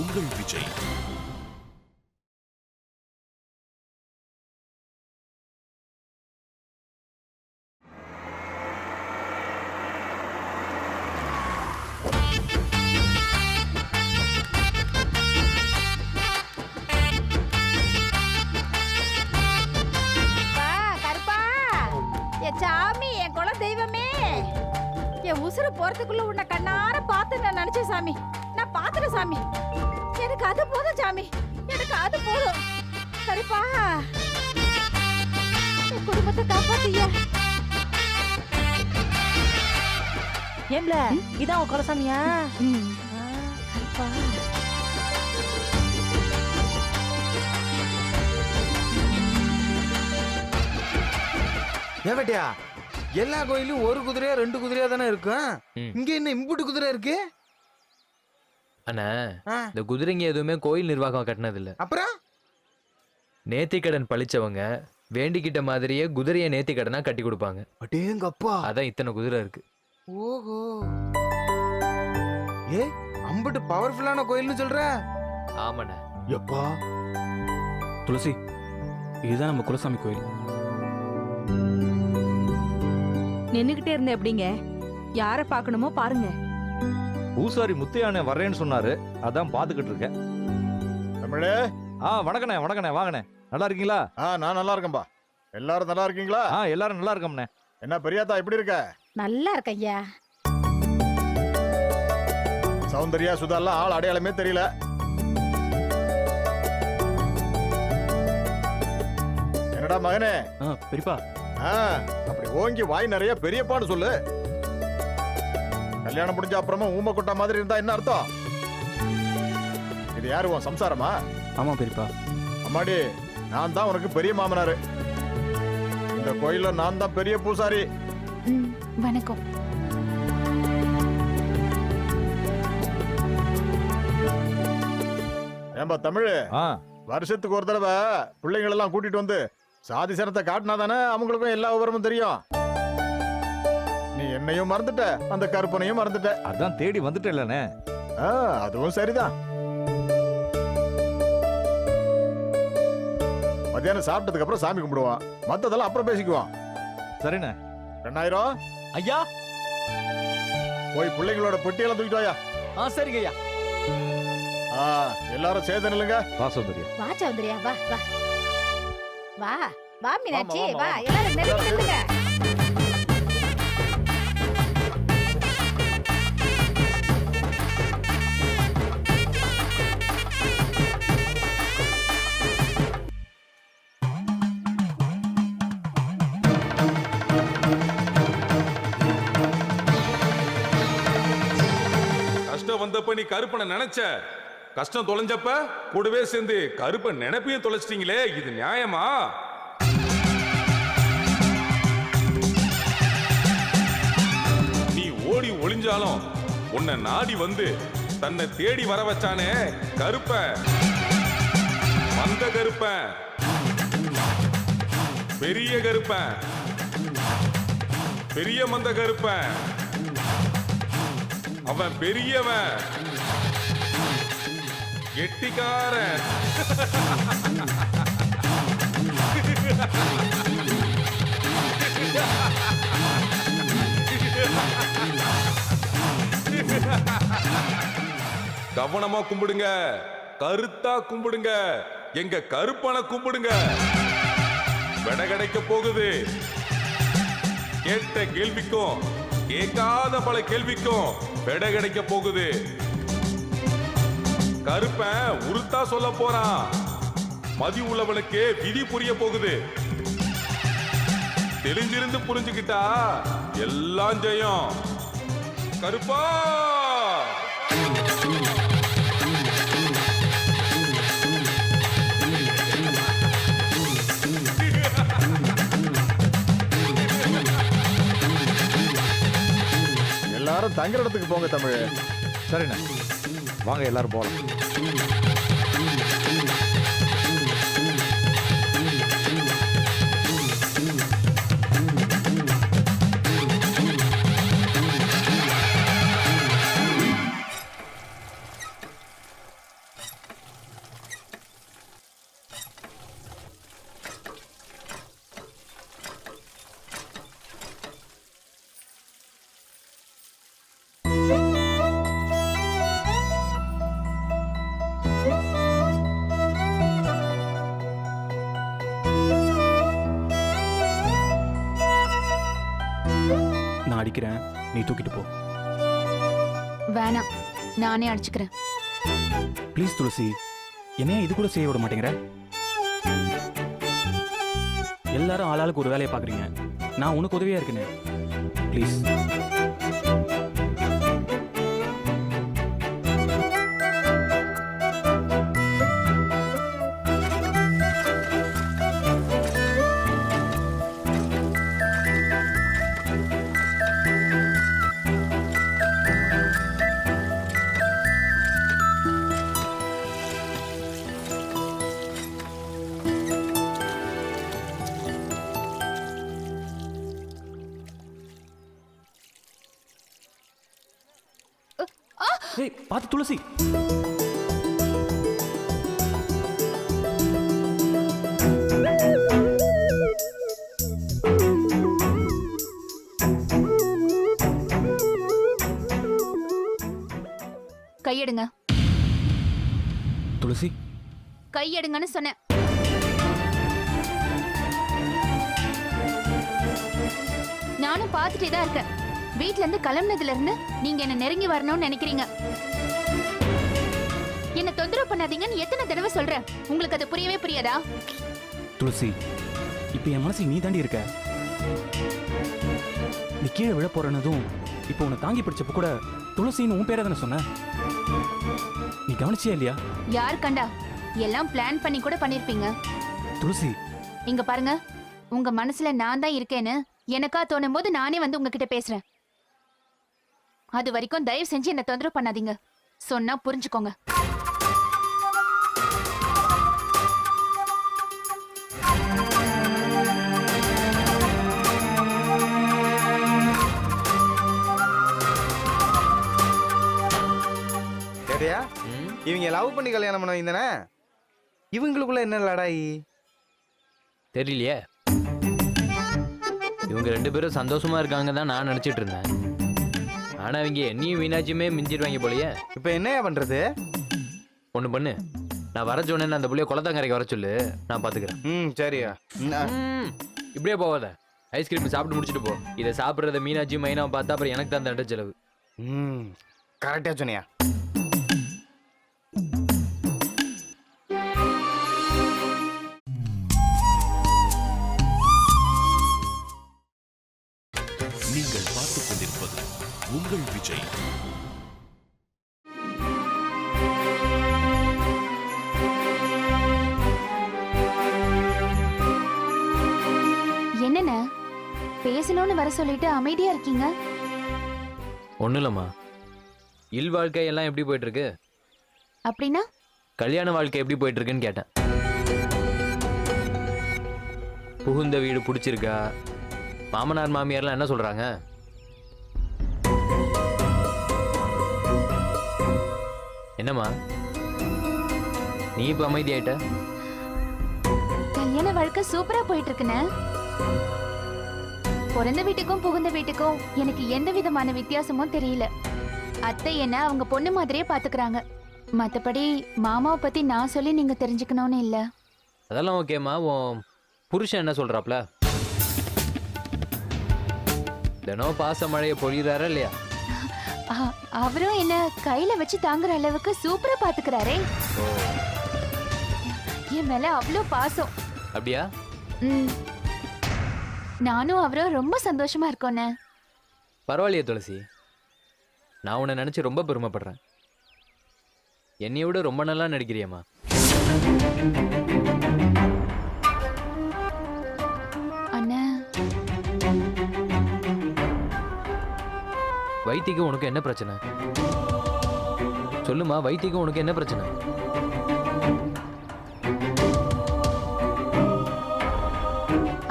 உங்கள் விஜய். கருப்பா. என் சாமி என் குல தெய்வமே. என் உசுறு போறதுக்குள்ள உன்னை கண்ணார பார்த்து நான் நினைச்சேன் சாமி. நான் பார்த்துட்டேன் சாமி. எனக்கு அது போதும் சாமி. எனக்கு அது போதும். கருப்பா என் குடும்பத்தை காப்பாத்தியா. ஏம்ல இதான் உன் குலசாமியா? ஏவட்டியா எல்லா கோயிலும் ஒரு குதிரையா ரெண்டு குதிரையா தானே இருக்கும். இங்க என்ன இம்புட்டு குதிரை இருக்கு? அண்ணா இந்த குதிரைங்க எதுவுமே கோயில் நிர்வாகம் கட்டினது இல்ல அப்புறம்? நேத்திக்கடன் பழிச்சவங்க வேண்டிக்கிட்ட மாதிரியே குதிரையை நேத்திக்கடனா கட்டி கொடுப்பாங்க. அடேங்கப்பா. அதான் இத்தனை குதிரை இருக்கு. ஓஹோ. ஏ அம்புட்டு பவர்ஃபுல்லான கோயில்னு சொல்ற? ஆமாண்ணே. எப்பா? துளசி இதுதான் நம்ம குலசாமி கோயில். நின்னுகிட்டே இருந்த எப்படிங்க? யார பார்க்கணுமோ பாருங்க. பூசாரி முத்தையானே வர்றேன்னு சொன்னாரு. அதான் பாத்துக்கிட்டு இருக்கேன். தமிழே. ஆ வணக்கண்ணே வணக்கண்ணே வாங்கண்ணே. நல்லா இருக்கீங்களா? ஆ நான் நல்லா இருக்கேன்பா. எல்லாரும் நல்லா இருக்கீங்களா? ஆ எல்லாரும் நல்லா இருக்கோம்ண்ணே. என்ன பெரியாத்தா எப்படி இருக்க? நல்லா இருக்க ஐயா சௌந்தர்யா சுதாலாம் ஆள் அடையாளமே தெரியல. என்னடா மகனே? ஆ பெரியப்பா. ஆ, அப்படி ஓங்கி வாய் நிறைய பெரியப்பான்னு சொல்லு. கல்யாணம் முடிஞ்ச அப்புறமா ஊமை கொட்டா மாதிரி இருந்தா என்ன அர்த்தம்? இது யாரு உன் சம்சாரமா? ஆமா பெரியப்பா அம்மாடி நான் தான் உனக்கு பெரிய மாமனாரு. இந்த கோயில்ல நான் தான் பெரிய பூசாரி. வணக்கம். ஏன்பா தமிழ் ஆ. வருஷத்துக்கு ஒரு தடவை பிள்ளைங்களெல்லாம் கூட்டிட்டு வந்து சாதி சனத்தை காட்டினா தானே அவங்களுக்கும் எல்லா விவரமும் தெரியும். என்னையும் மறந்துட்ட. அந்த கருப்பனையும் மறந்துட்ட. அதான் தேடி வந்துட்டேன்லண்ணே. ஆ, அதுவும் சரிதான். மத்தியானம் சாப்பிட்டதுக்கு அப்புறம் சாமி கும்பிடுவான். மத்ததெல்லாம் அப்புறம் பேசிக்குவான். சரிண்ணே. ரெண்டாயிரம்? ஐயா. போய் பிள்ளைங்களோட பெட்டியெல்லாம் தூக்கிட்டு வாயா. ஆ சரிங்க ஐயா ஆ, எல்லாரும் சேர்ந்து நில்லுங்க. வா சௌந்தர்யா. வா சௌந்தர்யா வா வா. வா வா மீனாட்சி வா. எல்லாரும் நெருங்கி நில்லுங்க. வந்தப்ப நீ கருப்பனை நினைச்ச? கஷ்டம் தொலைஞ்சப்ப கூடவே சேர்ந்து கருப்ப நினைப்பையும் தொலைச்சிட்டீங்களே இது நியாயமா? நீ ஓடி ஒளிஞ்சாலும் உன்னை நாடி வந்து தன்னை தேடி வர வச்சானே கருப்ப. வந்த கருப்ப. பெரிய கருப்ப. பெரிய மந்த கருப்பன் அவன் பெரியவன். கெட்டிக்கார கவனமா கும்பிடுங்க. கருத்தா கும்பிடுங்க. எங்க கருப்பனை கும்பிடுங்க. விட கிடைக்க போகுது. கேட்ட கேள்விக்கும் கேட்காத பல கேள்விக்கும் விட கிடைக்க போகுது. கருப்பன் உருத்தா சொல்ல போறான். மதி உள்ளவனுக்கு விதி புரிய போகுது. தெரிஞ்சிருந்து புரிஞ்சுக்கிட்டா எல்லாம் ஜெயம். கருப்பா! எல்லாரும் தங்குற இடத்துக்கு போங்க தமிழ். சரிண்ணா. வாங்க எல்லாரும் போகலாம் நீ தூக்கிட்டு போ. வேணாம். நானே அடிச்சுக்கிறேன். ப்ளீஸ் துளசி என்னைய இது கூட செய்ய விட மாட்டேங்கிற? எல்லாரும் ஆளாளுக்கு ஒரு வேலையை பார்க்குறீங்க. நான் உனக்கு உதவியா இருக்கேனே. ப்ளீஸ் பார்த்து துளசி. கையெடுங்க. துளசி. கையெடுங்கன்னு சொன்னேன். நானும் பார்த்துட்டே தான் இருக்கேன். வீட்ல இருந்து கிளம்புனதுல இருந்து நீங்க என்ன நெருங்கி வரணும்னு நினைக்கிறீங்க. என்ன தொந்தரவு பண்ணாதீங்கன்னு எத்தனை தடவை சொல்றேன்? உங்களுக்கு அது புரியவே புரியாதா? துளசி இப்போ என் மனசு நீ தாண்டி இருக்க. நீ கீழே விழ போறனதும் இப்போ உன்னை தாங்கி பிடிச்சப்ப கூட துளசின்னு உன் பேரை தானே சொன்ன? நீ கவனிச்சியா இல்லையா? யார் கண்டா? எல்லாம் பிளான் பண்ணி கூட பண்ணிருப்பீங்க. துளசி. இங்க பாருங்க உங்க மனசுல நான் தான் இருக்கேன்னு எனக்கா தோணும் போது நானே வந்து உங்ககிட்ட பேசுறேன். அது வரைக்கும் தயவு செஞ்சு என்ன தொந்தரவு பண்ணாதீங்க. சொன்னா புரிஞ்சுக்கோங்க. இவங்க லவ் பண்ணி கல்யாணம் பண்ணவங்க தானே இவங்களுக்குள்ள என்ன லடாயி? தெரியலையே. இவங்க ரெண்டு பேரும் சந்தோஷமா இருக்காங்க தான் நான் நினைச்சிட்டு இருந்தேன். ஆனா இவங்க என்னையும் மீனாட்சியுமே மிஞ்சிடுவாங்க போலயே. இப்போ என்னையா பண்றது? ஒண்ணு பண்ணு. நான் வர சொன்னேன்னு அந்த புள்ளைய குளத்தங்கரைக்கு வர சொல்லு. நான் பாத்துக்கிறேன். ம் சரியா ம், இப்படியே போவாத ஐஸ்கிரீம் சாப்பிட்டு முடிச்சிட்டு போ. இதை சாப்பிட்றத மீனாட்சி மைனாவை பார்த்தா அப்புறம் எனக்கு தான் தண்ட செலவு. ம் கரெக்டாக சொன்னியா. விஜய் என்னண்ணே பேசணும்னு வர சொல்லிட்டு அமைதியா இருக்கீங்க? ஒன்றும் இல்லைம்மா இல் வாழ்க்கை எல்லாம் எப்படி போயிட்டு இருக்கு அப்படின்னா? கல்யாண வாழ்க்கை எப்படி போயிட்டு இருக்குன்னு கேட்டேன். புகுந்த வீடு பிடிச்சிருக்கா? மாமனார் மாமியார்லாம் என்ன சொல்றாங்க? என்னம்மா? நீ இப்ப அமைதியாயிட்ட? கல்யாண வாழ்க்கை சூப்பரா போயிட்டு இருக்குண்ணே பிறந்த வீட்டுக்கும் புகுந்த வீட்டுக்கும் எனக்கு எந்த விதமான வித்தியாசமும் தெரியல. அத்தை என்ன அவங்க பொண்ணு மாதிரியே பாத்துக்கறாங்க. மத்தபடி மாமாவை பத்தி நான் சொல்லி நீங்க தெரிஞ்சுக்கணும்னு இல்ல. அதெல்லாம் ஓகேம்மா. உன் புருஷன் என்ன சொல்றாப்ல? தினம் பாச மழையை பொழிகிறாரா இல்லையா? அவரும் என்ன கையில வச்சு தாங்குற அளவுக்கு சூப்பரா பாத்துக்கறாரே. என் மேல அவ்வளோ பாசம். அப்படியா? ம். நானும் அவரும் ரொம்ப சந்தோஷமா இருக்கோண்ணே. பரவாயில்லையே துளசி. நான் உன்னை நினைச்சு ரொம்ப பெருமைப்படுறேன். என்னைய விட ரொம்ப நல்லா நடிக்கிறியம்மா. வைத்திக்கு உனக்கு என்ன பிரச்சனை? சொல்லுமா வைத்திக்கு உனக்கு என்ன பிரச்சனை?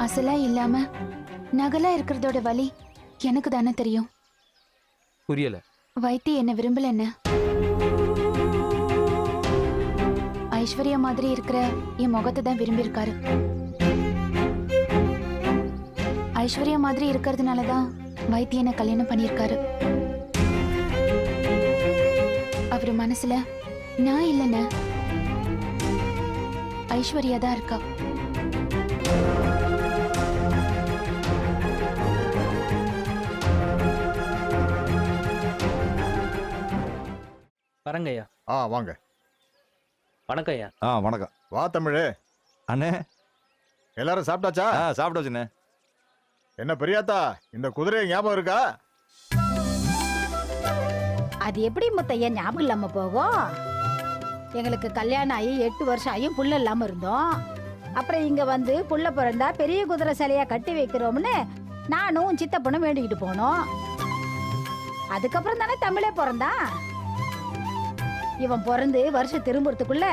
அசலா இல்லாம நகலா இருக்கிறதோட வலி எனக்கு தானே தெரியும். புரியல. வைத்தி என்ன விரும்பல என்ன ஐஸ்வர்யா மாதிரி இருக்கிற என் முகத்தை தான் விரும்பி இருக்காரு ஐஸ்வர்யா மாதிரி இருக்கிறதுனால தான் வைத்தியனை கல்யாணம் பண்ணியிருக்காரு. அவர் மனசுல நான் இல்லைன்னு ஐஸ்வர்யா தான் இருக்கா? வரங்கய்யா ஆ வாங்க. வணக்கம் ஐயா ஆ வணக்கம். வா தமிழ். அண்ணே. எல்லாரும் சாப்பிட்டாச்சா? ஆ சாப்பிட்டாச்சுண்ணே. என்ன பெரியாத்தா இந்த குதிரையை ஞாபகம் இருக்கா? அது எப்படி முத்தையா ஞாபகம் இல்லாம போகும் எங்களுக்கு கல்யாணம் ஆகி எட்டு வருஷம் ஆகியும் புள்ள இல்லாம இருந்தோம். அப்புறம் இங்க வந்து புள்ள பிறந்தா பெரிய குதிரை சிலையா கட்டி வைக்கிறோம்னு நானும் சித்தப்பனும் வேண்டிக்கிட்டு போனோம். அதுக்கப்புறம் தானே தமிழே பிறந்தான் இவன் பிறந்து வருஷம் திரும்புறதுக்குள்ள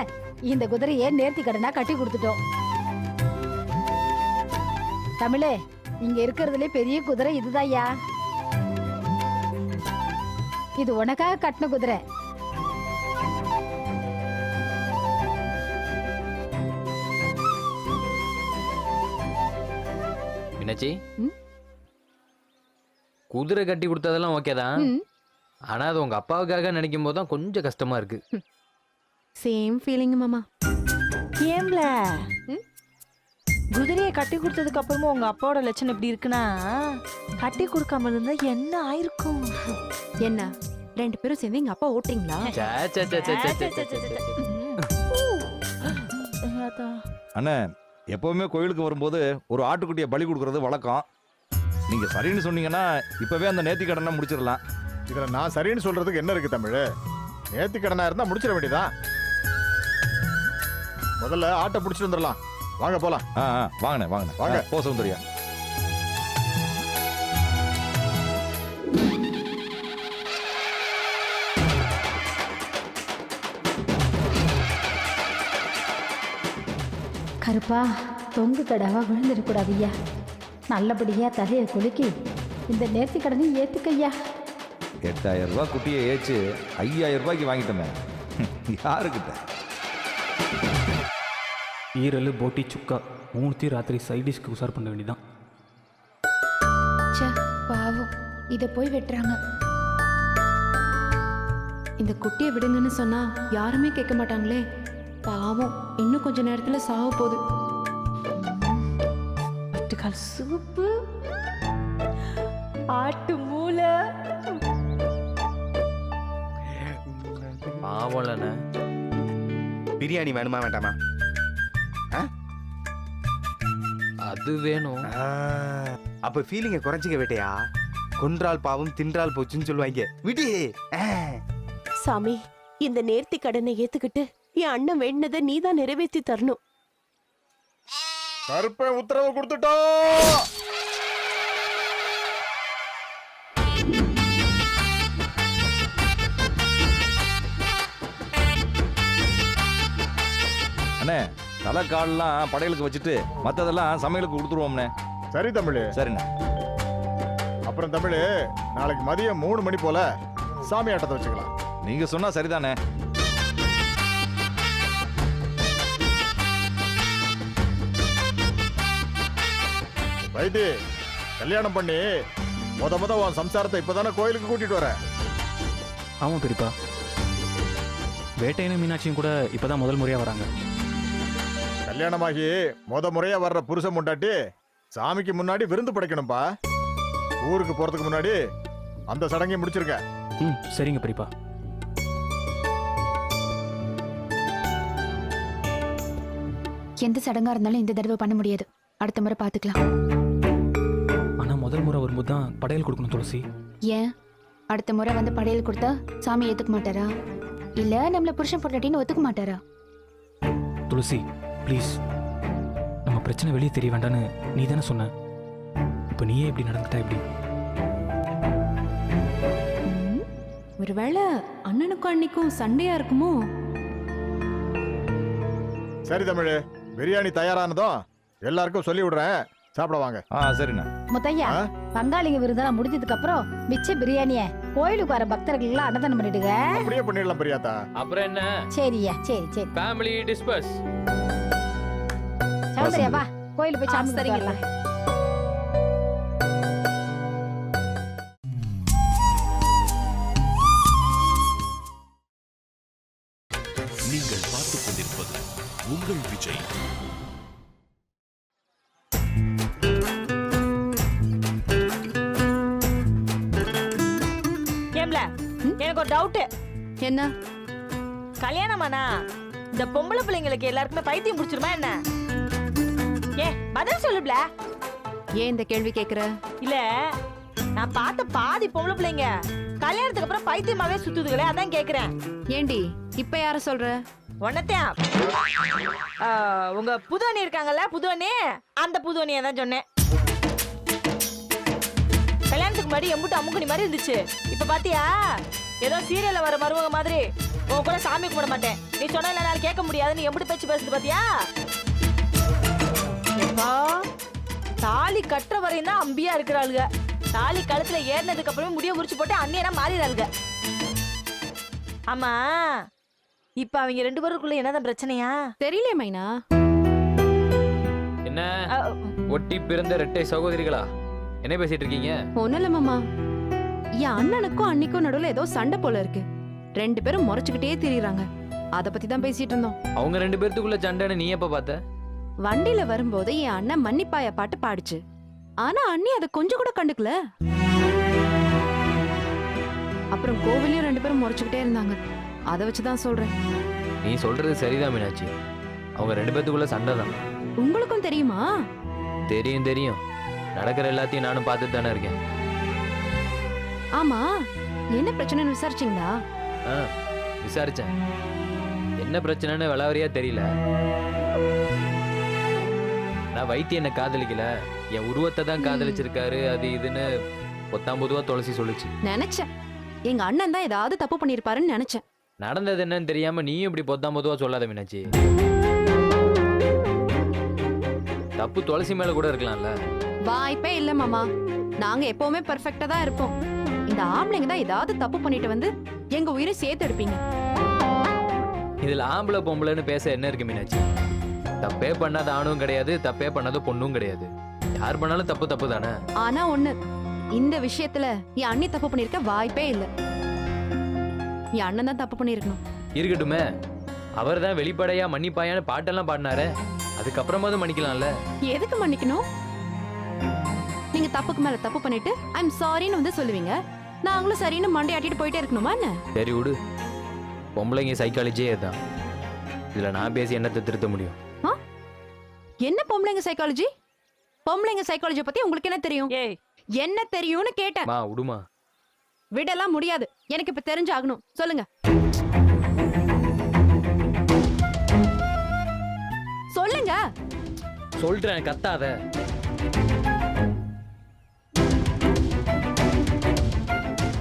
இந்த குதிரையை நேர்த்தி கடனா கட்டி கொடுத்துட்டோம். தமிழே இங்க இருக்கிறதுலே பெரிய குதிரை இதுதான்யா இது உனக்காக கட்டின குதிரை. ம்? குதிரை கட்டி கொடுத்ததெல்லாம் ஓகே தான். ம். ஆனா அது உங்க அப்பாவுக்காக நினைக்கும் போது தான் கொஞ்சம் கஷ்டமா இருக்கு. சேம் ஃபீலிங் மாமா. ஏம்ல குதிரையை கட்டி கொடுத்ததுக்கு அப்புறமா உங்க அப்பாவோட லட்சணம் எப்படி இருக்குன்னா கட்டி கொடுக்காம இருந்தா என்ன ஆயிருக்கும்? என்ன? ரெண்டு பேரும் சேர்ந்து எங்க அப்பா ஓட்டுறீங்களா? சே, சே, சே, சே, சே, சே, சே, சே, சே. அண்ணே எப்பவுமே கோயிலுக்கு வரும்போது ஒரு ஆட்டுக்குட்டியை பலி கொடுக்கறது வழக்கம். நீங்க சரின்னு சொன்னீங்கன்னா இப்பவே அந்த நேர்த்தி கடனை முடிச்சிடலாம். இதுல நான் சரின்னு சொல்றதுக்கு என்ன இருக்கு தமிழ்? நேர்த்தி கடனா இருந்தா முடிச்சிட வேண்டியதான் முதல்ல ஆட்டை பிடிச்சிட்டு வந்துடலாம். வாங்க போலாம். ஆ ஆ வாங்கண்ணே வாங்கண்ணே. வாங்க. போ சௌந்தர்யா. கருப்பா தொங்கு கடாவா விழுந்துடக்கூடாது ஐயா நல்லபடியா தலையை குலுக்கி இந்த நேர்த்தி கடனை ஏத்துக்கையா. எட்டாயிரம் ரூபாய் குட்டியை ஏச்சு ஐயாயிரம் ரூபாய்க்கு வாங்கிட்டோமே. யாருக்கிட்ட? ஈரல் போட்டி சுக்கா மூணுத்தையும் ராத்திரி சைடிஷ்க்கு உசார் பண்ண வேண்டியதான் ச்சே பாவம். இத போய் வெட்டுறாங்க. இந்த குட்டியை விடுங்கன்னு சொன்னா யாருமே கேட்க மாட்டாங்களே. பாவம். இன்னும் கொஞ்ச நேரத்துல சாவ போகுது. ஆட்டுக்கால் சூப்பு. ஆட்டு மூளை. பாவம்லண்ணே பிரியாணி வேணுமா வேண்டாமா? அது வேணும். அப்ப ஃபீலிங்க குறைச்சிக்க வேட்டையா? கொன்றால் பாவம் தின்றால் போச்சுன்னு சொல்லுவாங்க. விடு. சாமி இந்த நேர்த்தி கடனை ஏத்துக்கிட்டு என் அண்ணன் வேண்டினதை நீ தான் நிறைவேற்றி தரணும். கருப்பன் உத்தரவு கொடுத்துட்டோம் தலை கால்லாம் படையலுக்கு வச்சுட்டு மற்றதெல்லாம் சமையலுக்கு கொடுத்துருவோம்ண்ணே சரி தமிழ். சரிண்ணே. அப்புறம் தமிழ் நாளைக்கு மதியம் மூணு மணி போல சாமி ஆட்டத்தை வச்சுக்கலாம். நீங்க சொன்னா சரிதானே? வைத்தி கல்யாணம் பண்ணி முத முத உன் சம்சாரத்தை இப்பதானே கோயிலுக்கு கூட்டிட்டு வர? ஆமாம் பெரியப்பா வேட்டையனும் மீனாட்சியும் கூட இப்பதான் முதல் முறையாக வராங்க. கல்யாணமாகி முத முறையா வர்ற புருஷன் முண்டாட்டி சாமிக்கு முன்னாடி விருந்து படைக்கணும்பா. ஊருக்கு போறதுக்கு முன்னாடி அந்த சடங்கை முடிச்சிருங்க. ம் சரிங்க பெரியப்பா எந்த சடங்கா இருந்தாலும் இந்த தடவை பண்ண முடியாது. அடுத்த முறை பாத்துக்கலாம் ஆனால் முதல் முறை வரும்போது தான் படையல் கொடுக்கணும் துளசி. ஏன்? அடுத்த முறை வந்து படையல் கொடுத்தா சாமி ஏத்துக்க மாட்டாரா? இல்ல நம்மள புருஷன் பொண்டாட்டின்னு ஒத்துக்க மாட்டாரா? துளசி ப்ளீஸ். நம்ம பிரச்சனை வெளியே தெரிய வேண்டான்னு நீ தானே சொன்ன. இப்போ நீயே இப்படி நடந்துட்டா எப்படி? ம், ஒருவேளை அண்ணனுக்கும் அன்னைக்கும் சண்டையா இருக்குமோ? சரி தமிழ் பிரியாணி தயாரானதும் எல்லாருக்கும் சொல்லி விடுறேன். சாப்பிட வாங்க. ஆ சரிண்ணே. முத்தையா? பங்காளிங்க விருந்தெல்லாம் முடிஞ்சதுக்கு அப்புறம் மிச்ச பிரியாணிய கோயிலுக்கு வர பக்தர்களுக்கு அன்னதானம் பண்ணிடுங்க. அப்படியே பண்ணிடலாம் பிரியாத்தா. அப்புறம் என்ன? சரியா சரி சரி. ஃபேமிலி டிஸ்பர்ஸ் சௌந்தர்யா வா. கோயிலுக்கு போய் சாமி சரிங்க. சரிங்களா நீங்கள் பார்த்துக் கொண்டிருப்பது உங்கள் விஜய். ஏம்ல எனக்கு ஒரு டவுட் என்ன? கல்யாணமாண்ணா இந்த பொம்பளை பிள்ளைங்களுக்கு எல்லாருக்குமே பைத்தியம் பிடிச்சிருமா என்ன? ஏ பதில் சொல்லுப்ல. ஏன் இந்த கேள்வி கேக்குற? இல்ல நான் பார்த்த பாதி பொம்பளை பிள்ளைங்க கல்யாணத்துக்கு அப்புறம் பைத்தியமாவே சுத்துதுங்களே அதான் கேக்குறேன். ஏண்டி இப்ப யார சொல்ற? உன்னத்தையா உங்க புது அண்ணி இருக்காங்கல்ல புது அண்ணி அந்த புது அண்ணியை தான் சொன்னேன். கல்யாணத்துக்கு முன்னாடி எம்புட்டு அம்முக்குனி மாதிரி இருந்துச்சு. இப்ப பாத்தியா? ஏதோ சீரியல்ல வர மருமக மாதிரி உன் கூட சாமி கும்பிட மாட்டேன். நீ சொன்ன என்னால கேட்க முடியாது நீ எப்படி பேச்சு பேசுது பாத்தியா? எப்பா, தாலி கட்டுற வரையும் தான் அம்பியா இருக்கிறாளுங்க தாலி கழுத்துல ஏறினதுக்கு அப்புறமே முடிய முறிச்சு போட்டு அண்ணியனா மாறிடுறாளுங்க ஆமா இப்ப அவங்க ரெண்டு பேருக்குள்ள என்னதான் பிரச்சனையா? தெரியலையே மைனா. என்ன? ஒட்டி பிறந்த ரெட்டை சகோதரிகளா? என்ன பேசிட்டு இருக்கீங்க? ஒண்ணும் இல்ல மாமா. என் அண்ணனுக்கும் அன்னிக்கும் நடுவுல ஏதோ சண்டை போல இருக்கு. ரெண்டு பேரும் முறைச்சுக்கிட்டே திரியுறாங்க. அத பத்தி தான் பேசிட்டு இருந்தோம். அவங்க ரெண்டு பேர்த்துக்குள்ள சண்டைன்னு நீ எப்ப பார்த்த? வண்டியில வரும்போது என் அண்ணன் மன்னிப்பாய பாட்டு பாடுச்சு. ஆனா அண்ணி அதை கொஞ்சம் கூட கண்டுக்கல. அப்புறம் கோவிலையும் ரெண்டு பேரும் முறைச்சுக்கிட்டே இருந்தாங்க. அதை வச்சுதான் சொல்றேன். நீ சொல்றது சரிதான் மீனாட்சி. அவங்க ரெண்டு பேர்த்துக்குள்ள சண்டை தான். உங்களுக்கும் தெரியுமா? தெரியும் தெரியும். நடக்கிற எல்லாத்தையும் நானும் பார்த்துட்டு தானே இருக்கேன். ஆமா. என்ன பிரச்சனைன்னு விசாரிச்சீங்களா? ஆ விசாரிச்சேன். என்ன பிரச்சனைன்னு விளாவரியா தெரியல. நான் வைத்தியம் என்ன காதலிக்கல? என் உருவத்தை தான் காதலிச்சிருக்காரு அது இதுன்னு பொத்தாம் பொதுவா துளசி சொல்லுச்சு. நினைச்சேன். எங்க அண்ணன் தான் ஏதாவது தப்பு பண்ணிருப்பாருன்னு நினைச்சேன். நடந்தது என்னன்னு தெரியாம நீயும் இப்படி பொத்தாம் பொதுவா சொல்லாத மீனாட்சி. தப்பு துளசி மேல கூட இருக்கலாம்ல. வாய்ப்பே இல்ல மாமா. நாங்க எப்பவுமே பெர்ஃபெக்ட்டா தான் இருப்போம். இந்த ஆம்பளைங்க தான் ஏதாவது தப்பு பண்ணிட்டு வந்து எங்க உயிரை சேர்த்து எடுப்பீங்க. இதுல ஆம்பளை பொம்பளைன்னு பேச என்ன இருக்கு மீனாட்சி? தப்பே பண்ணாத ஆணும் கிடையாது தப்பே பண்ணாத பொண்ணும் கிடையாது. யார் பண்ணாலும் தப்பு தப்பு தானே? ஆனா ஒண்ணு இந்த விஷயத்துல என் அண்ணி தப்பு பண்ணிருக்க வாய்ப்பே இல்ல. என் அண்ணன் தான் தப்பு பண்ணிருக்கணும். இருக்கட்டுமே. அவர் தான் வெளிப்படையா மன்னிப்பாயான்னு பாட்டெல்லாம் பாடினாரே. அதுக்கப்புறமாவது மன்னிக்கலாம்ல? எதுக்கு மன்னிக்கணும்? நீங்க தப்புக்கு மேல தப்பு பண்ணிட்டு ஐம் சாரின்னு வந்து சொல்லுவீங்க. நாங்களும் சரின்னு மண்டையாட்டிட்டு போயிட்டே இருக்கணுமா என்ன? சரி விடு. பொம்பளைங்க சைக்காலஜியே தான் இதுல நான் பேசி என்னத்தை திருத்த முடியும்? என்ன பொம்பளைங்க சைக்காலஜி பொம்பளைங்க சைக்காலஜி பத்தி உங்களுக்கு என்ன தெரியும்? ஏய். என்ன தெரியும்னு கேட்டேன். மா விடுமா விடலாம் முடியாது. எனக்கு இப்ப தெரிஞ்சாகணும். சொல்லுங்க. சொல்லுங்க. சொல்றேன் கத்தாத.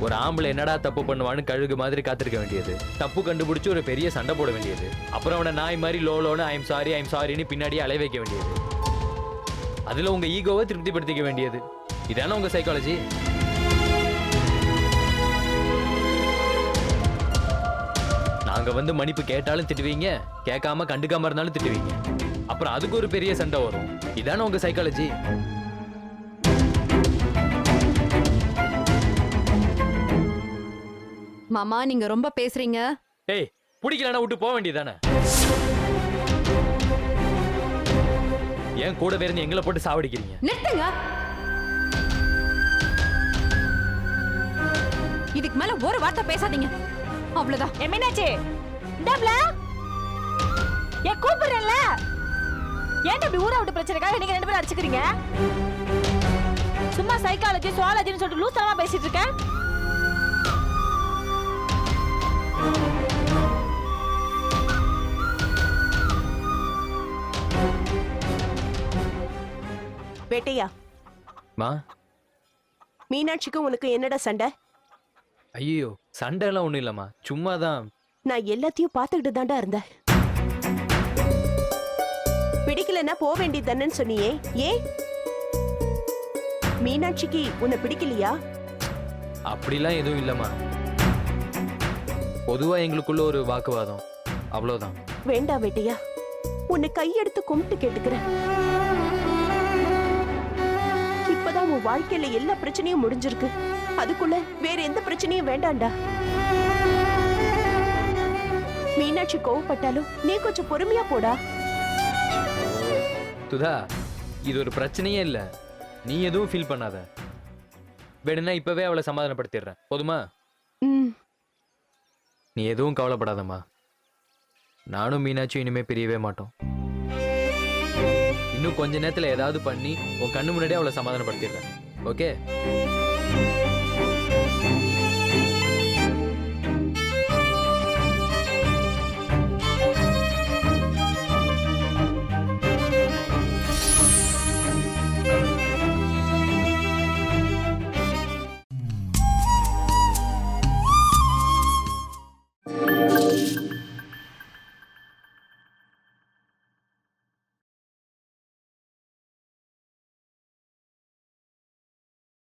ஒரு ஆம்பளை என்னடா தப்பு பண்ணுவான்னு கழுகு மாதிரி காத்திருக்க வேண்டியது. தப்பு கண்டுபிடிச்சு ஒரு பெரிய சண்டை போட வேண்டியது. அப்புறம் அவனை நாய் மாதிரி லோ லோன்னு ஐம் சாரி ஐம் சாரின்னு பின்னாடியே அலை வைக்க வேண்டியது. அதுல உங்க ஈகோவை திருப்திப்படுத்திக்க வேண்டியது. இதானே உங்க சைக்காலஜி நாங்க வந்து மன்னிப்பு கேட்டாலும் திட்டுவீங்க கேட்காம கண்டுக்காம இருந்தாலும் திட்டுவீங்க. அப்புறம் அதுக்கு ஒரு பெரிய சண்டை வரும். இதானே உங்க சைக்காலஜி மாமா நீங்க ரொம்ப பேசுறீங்க. ஏய் பிடிக்கலன்னா விட்டு போக வேண்டியதானே ஏன் கூடவே இருந்து எங்களை போட்டு சாவடிக்கிறீங்க? நிறுத்துங்க. இதுக்கு மேல ஒரு வார்த்தை பேசாதீங்க. அவ்வளவுதான். மீனாட்சி இந்தாப்ல ஏன் கூப்பிடுறேன்ல. ஏன் இப்படி ஊரை விட்டு பிரச்சனைக்காக நீங்க ரெண்டு பேரும் அடிச்சுக்கிறீங்க? சும்மா சைக்காலஜி சுவாலஜின்னு சொல்லிட்டு லூசனமா பேசிட்டு இருக்க. வேட்டையா? மா? மீனாட்சிக்கும் உனக்கு என்னடா சண்டை? ஐயோ சண்டை எல்லாம் ஒண்ணும் இல்லம்மா. சும்மா தான் நான் எல்லாத்தையும் பார்த்துக்கிட்டு தாண்டா இருந்தேன். பிடிக்கலன்னா போக வேண்டியதுதானேன்னு சொன்னியே. ஏன் மீனாட்சிக்கு உன்னை பிடிக்கலையா? அப்படிலாம் எதுவும் இல்லம்மா. பொதுவா எங்களுக்குள்ள ஒரு வாக்குவாதம். அவ்வளவுதான். வேண்டாம் வேட்டையா. உன்னை கையெடுத்து கும்பிட்டு கேட்டுக்கிறேன். உன் வாழ்க்கையில எல்லா பிரச்சனையும் முடிஞ்சிருக்கு. அதுக்குள்ள வேற எந்த பிரச்சனையும் வேண்டாம்டா. மீனாட்சி கோவப்பட்டாலும் நீ கொஞ்சம் பொறுமையா போடா. துதா இது ஒரு பிரச்சனையே இல்ல. நீ எதுவும் ஃபீல் பண்ணாத. வேணும்னா இப்பவே அவளை சமாதானப்படுத்திடுறேன். போதுமா? நீ எதுவும் கவலைப்படாதம்மா. நானும் மீனாட்சியும் இனிமே பிரியவே மாட்டோம். இன்னும் கொஞ்ச நேரத்துல ஏதாவது பண்ணி உன் கண்ணு முன்னாடியே அவளை சமாதானப்படுத்திடுறேன். ஓகே